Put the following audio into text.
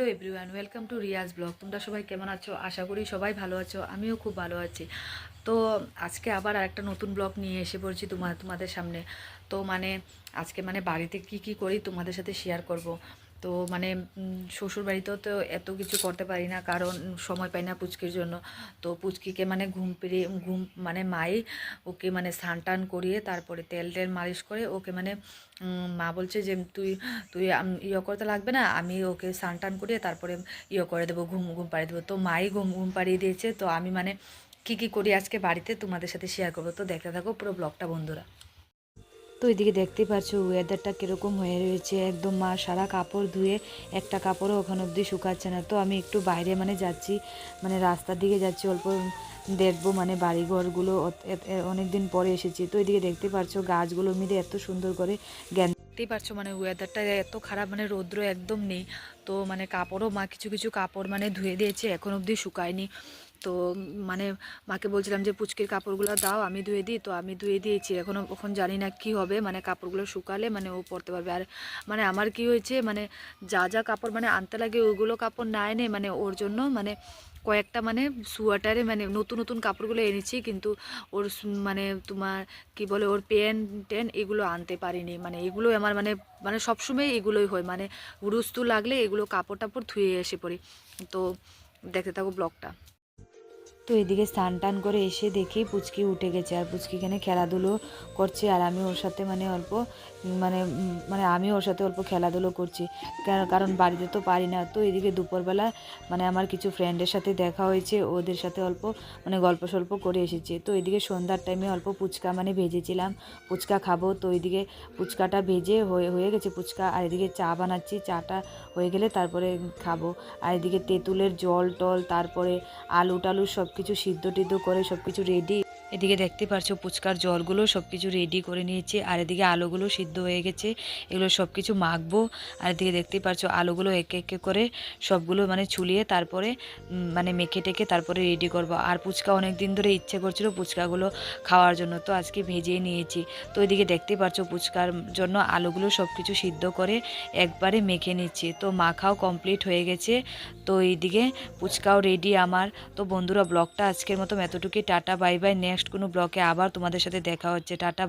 Hello everyone, welcome to Riaz blog. তোমরা সবাই কেমন আছো? আশা করি সবাই ভালো আছো, আমিও খুব ভালো আছি। তো আজকে আবার একটা নতুন ব্লগ নিয়ে এসে পড়ছি তোমার তোমাদের সামনে। তো মানে আজকে মানে বাড়িতে কি কি করি তোমাদের সাথে শেয়ার করব। তো মানে শ্বশুর বাড়িতেও তো এত কিছু করতে পারি না, কারণ সময় পাই না পুচকির জন্য। তো পুচকিকে মানে ঘুম পেরিয়ে, ঘুম মানে মাই ওকে মানে স্নান টান করিয়ে তারপরে তেল টেল মালিশ করে ওকে মানে মা বলছে যে, তুই তুই ইয়ে করতে লাগবে না, আমি ওকে স্নান টান করিয়ে তারপরে ইয়ে করে দেবো, ঘুম ঘুম পাড়িয়ে দেবো। তো মাই ঘুম ঘুম পাড়িয়ে দিয়েছে, তো আমি মানে কি কি করি আজকে বাড়িতে তোমাদের সাথে শেয়ার করব। তো দেখতে থাকো পুরো ব্লগটা বন্ধুরা। তো এদিকে দেখতে পাচ্ছ ওয়েদারটা কীরকম হয়ে রয়েছে। একদম মা সারা কাপড় ধুয়ে একটা কাপড়ও ওখানে অবধি শুকাচ্ছে না। তো আমি একটু বাইরে মানে যাচ্ছি মানে রাস্তার দিকে যাচ্ছি, অল্প দেখব মানে বাড়িঘরগুলো অনেক দিন পরে এসেছি। তো এদিকে দেখতে পাচ্ছ গাছগুলো মিলে এত সুন্দর করে জ্ঞান দেখতেই পারছ মানে ওয়েদারটা এত খারাপ মানে রৌদ্র একদম নেই। তো মানে কাপড়ও মা কিছু কিছু কাপড় মানে ধুয়ে দিয়েছে, এখন অবধি শুকায়নি। তো মানে মাকে বলছিলাম যে, পুচকির কাপড়গুলো দাও, আমি ধুয়ে দিই। তো আমি ধুয়ে দিয়েছি। এখনও এখন জানি না কি হবে। মানে কাপড়গুলো শুকালে মানে ও পরতে পারবে। আর মানে আমার কি হয়েছে মানে যা যা কাপড় মানে আনতে লাগে ওইগুলো কাপড় না এনে মানে ওর জন্য মানে কয়েকটা মানে সোয়াটারে মানে নতুন নতুন কাপড়গুলো এনেছি। কিন্তু ওর মানে তোমার কি বলে, ওর পেন টেন এগুলো আনতে পারিনি। মানে এগুলো আমার মানে মানে সবসময় এগুলোই হয়। মানে হুড়ুস্তু লাগলে এগুলো কাপড় টাপড় ধুয়ে এসে পড়ি। তো দেখতে থাকো ব্লগটা। তো এদিকে স্নান টান করে এসে দেখি পুচকি উঠে গেছে আর পুচকি এখানে খেলাধুলো করছে আর আমি ওর সাথে মানে অল্প মানে মানে আমি ওর সাথে অল্প খেলাধুলো করছি। কারণ বাড়িতে তো পারি না। তো এদিকে দুপুরবেলা মানে আমার কিছু ফ্রেন্ডের সাথে দেখা হয়েছে, ওদের সাথে অল্প মানে গল্প সল্প করে এসেছে। তো এদিকে সন্ধ্যার টাইমে অল্প পুচকা মানে ভেজেছিলাম। পুচকা খাব। তো এদিকে পুচকাটা ভেজে হয়ে হয়ে গেছে পুচকা। আর এদিকে চা বানাচ্ছি। চাটা হয়ে গেলে তারপরে খাব। আর এদিকে তেঁতুলের জল টল তারপরে আলু টালু সব কিছু সিদ্ধ টিদ্ধ করে সব কিছু রেডি এদিকে দেখতে পারছ পুচকার জলগুলো সব কিছু রেডি করে নিয়েছি, আর এদিকে আলুগুলো সিদ্ধ হয়ে গেছে। এগুলো সব কিছু মাখবো, আর এদিকে দেখতে পারছ আলুগুলো একে একে করে সবগুলো মানে ছুলিয়ে তারপরে মানে মেখে টেকে তারপরে রেডি করব। আর পুচকা অনেক দিন ধরে ইচ্ছে করছিল পুচকাগুলো খাওয়ার জন্য, তো আজকে ভেজেই নিয়েছি। তো এদিকে দেখতে পারছ পুচকার জন্য আলুগুলো সব কিছু সিদ্ধ করে একবারে মেখে নিচ্ছি। তো মাখাও কমপ্লিট হয়ে গেছে। তো এইদিকে পুচকাও রেডি আমার। তো বন্ধুরা ব্লগটা আজকের মতো এতটুকুই। টাটা বাই বাই নেক্সট কোনো ব্লকে আবার তোমাদের সাথে দেখা হচ্ছে। টাটা